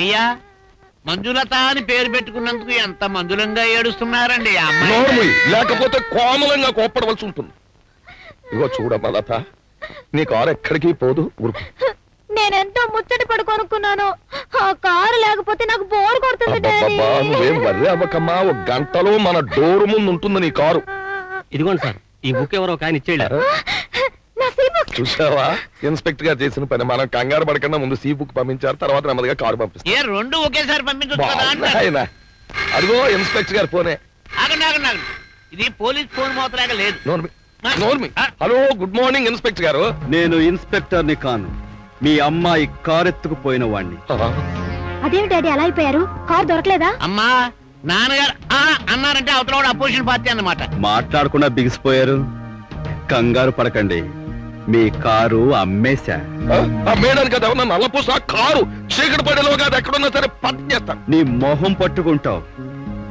అయ్యా మంజులత అని పేరు పెట్టుకున్నందుకు ఎంత మంజులంగా ఏడుస్తున్నారండి ఆ అమ్మాయి. నోర్మి లేకపోతే కోమలంగా కోప్పడవలసి ఉంటుంది. ఇగో చూడమ్మా లత నీ కారు ఎక్కడికి పోదు ఊరుకు. నేనెంతో ముచ్చటి పడి కొనుక్కున్నాను ఆ కారు లేకపోతే నాకు బోర్ కొడుతుంది డాడీ. అబ్బబ్బబ్బా, నువ్వేం వర్రే అవ్వకమ్మా ఒక గంటలో మన డోరు ముందు ఉంటుంది నీ కారు. ఇదిగోండి సార్ ఈ బుక్ ఎవరో ఒక ఆయన ఇచ్చేళ్ళారు. చూసావా? ఇన్స్పెక్టర్ గారు చేసిన పని మనం కంగారు పడకుండా ముందు సీ బుక్ పంపించారు తర్వాత నెమ్మదిగా కారు పంపిస్తారు ఏ రెండు ఒకేసారి అదిగో ఇన్స్పెక్టర్ గారు ఫోనే. ఇది పోలీస్ ఫోన్ మోతలాగా లేదు. నోర్మి. హలో గుడ్ మార్నింగ్ ఇన్స్పెక్టర్ గారు. నేను ఇన్స్పెక్టర్ని కాను. మీ అమ్మాయి కారెత్తుకుపోయిన వాణ్ణి. అదేమి డాడీ అలా అయిపోయారు? కారు దొరకలేదా? అమ్మా నాన్నగారు ఆ అన్నారంటే అవతల కూడా అపోజిషన్ పార్టీ అన్నమాట. మాట్లాడకుండా బిగిసిపోయారు. కంగారు పడకండి. మీ కారు అమ్మేశా. అమ్మేయడానికి అది ఏమన్నా నల్లపూస కారు చీకటి పడేలోగా అది ఎక్కడున్నా సరే పని చేస్తాను నీ మొహం పట్టుకుంటావు.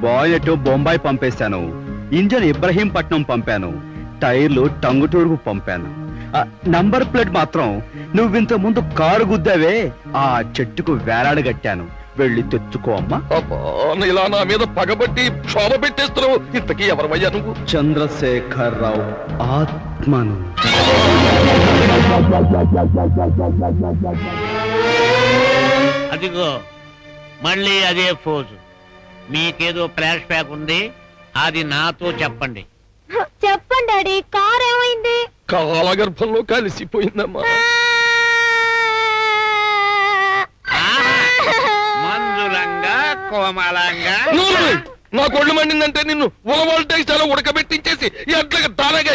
బాయెట్ బొంబాయి పంపేశాను. ఇంజన్ ఇబ్రహీంపట్నం పంపాను. టైర్లు టంగుటూరుకు పంపాను. నంబర్ ప్లేట్ మాత్రం నువ్వింత ముందు కారు గుద్దావే ఆ చెట్టుకు వేలాడగట్టాను. వెళ్ళి తెచ్చుకో అమ్మా. అబ్బా, ఇలా నా మీద పగబట్టి క్షోభ పెట్టేస్తున్నావు. ఇంతకీ ఎవరమయ్యా నువ్వు? చంద్రశేఖర్ రావు ఆత్మను. అదిగో మళ్ళీ అదే ఫోజు. మీకేదో ఫ్లాష్ బ్యాక్ ఉంది అది నాతో చెప్పండి. చెప్పండి డాడీ కారు ఏమైంది? కాలగర్భంలో కలిసిపోయిందమ్మా. కోమలంగా? నోరు నా కొళ్ళు మండిందంటే నిన్ను ఓ వోల్టేజ్ చాలా ఉడకబెట్టించేసి ఎట్లగా దానగా